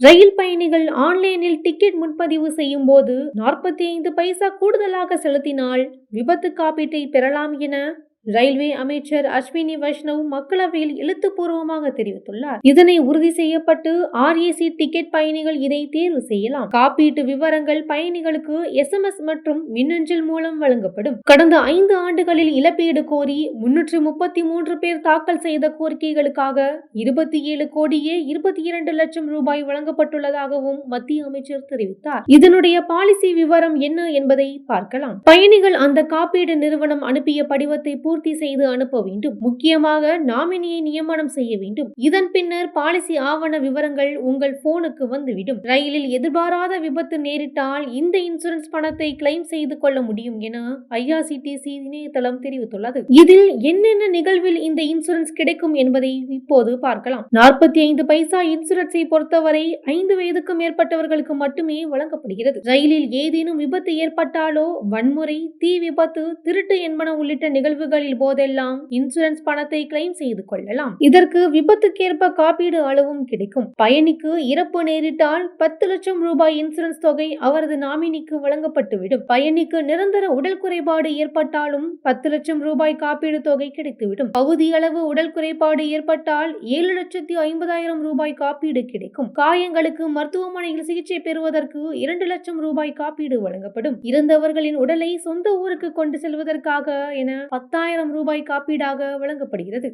ரயில் பயணிகள் ஆன்லைனில் டிக்கெட் முன்பதிவு செய்யும் போது நாற்பத்தி ஐந்து பைசா கூடுதலாக செலுத்தினால் விபத்து காப்பீட்டை பெறலாம் என ரயில்வே அமைச்சர் அஸ்வினி வைஷ்ணவ் மக்களவையில் எழுத்துப்பூர்வமாக தெரிவித்துள்ளார். இதனை உறுதி செய்யப்பட்டு ஆர்ஏசி டிக்கெட் பயணிகள் இதை தேர்வு செய்யலாம். காப்பீட்டு விவரங்கள் பயணிகளுக்கு எஸ்எம்எஸ் மற்றும் மின்னஞ்சல் மூலம் வழங்கப்படும். கடந்த ஐந்து ஆண்டுகளில் இழப்பீடு கோரி முன்னூற்று முப்பத்தி மூன்று பேர் தாக்கல் செய்த கோரிக்கைகளுக்காக இருபத்தி ஏழு கோடியே இருபத்தி இரண்டு லட்சம் ரூபாய் வழங்கப்பட்டுள்ளதாகவும் மத்திய அமைச்சர் தெரிவித்தார். இதனுடைய பாலிசி விவரம் என்ன என்பதை பார்க்கலாம். பயணிகள் அந்த காப்பீடு நிறுவனம் அனுப்பிய படிவத்தை பூர்த்தி செய்து அனுப்ப வேண்டும். முக்கியமாக நாமினியை நியமனம் செய்ய வேண்டும். இதன் பின்னர் பாலிசி ஆவண விவரங்கள் உங்கள் போனுக்கு வந்துவிடும். ரயிலில் எதிர்பாராத விபத்து நேரிட்டால் இந்த இன்சூரன்ஸ் பணத்தை கிளைம் செய்து கொள்ள முடியும் என ஐஆர்சிடிசி இணையதளம் தெரிவித்துள்ளது. இதில் என்னென்ன நிகழ்வில் இந்த இன்சூரன்ஸ் கிடைக்கும் என்பதை இப்போது பார்க்கலாம். நாற்பத்தி ஐந்து பைசா இன்சூரன்ஸை பொறுத்தவரை ஐந்து வயதுக்கும் மேற்பட்டவர்களுக்கு மட்டுமே வழங்கப்படுகிறது. ரயிலில் ஏதேனும் விபத்து ஏற்பட்டாலோ வன்முறை தீ விபத்து திருட்டு என்பன உள்ளிட்ட நிகழ்வுகள் நிகழ்வுகளில் போதெல்லாம் இன்சூரன்ஸ் பணத்தை கிளைம் செய்து கொள்ளலாம். இதற்கு விபத்துக்கேற்ப காப்பீடு அளவும் கிடைக்கும். பயணிக்கு இறப்பு நேரிட்டால் பத்து லட்சம் ரூபாய் இன்சூரன்ஸ் தொகை அவரது நாமினிக்கு வழங்கப்பட்டுவிடும். பயணிக்கு நிரந்தர உடல் குறைபாடு ஏற்பட்டாலும் பத்து லட்சம் ரூபாய் காப்பீடு தொகை கிடைத்துவிடும். பகுதி அளவு உடல் குறைபாடு ஏற்பட்டால் ஏழு லட்சத்தி ஐம்பதாயிரம் ரூபாய் காப்பீடு கிடைக்கும். காயங்களுக்கு மருத்துவமனையில் சிகிச்சை பெறுவதற்கு இரண்டு லட்சம் ரூபாய் காப்பீடு வழங்கப்படும். இறந்தவர்களின் உடலை சொந்த ஊருக்கு கொண்டு செல்வதற்காக என பத்தாயிரம் பத்தாயிரம் ரூபாய் காப்பீடாக வழங்கப்படுகிறது.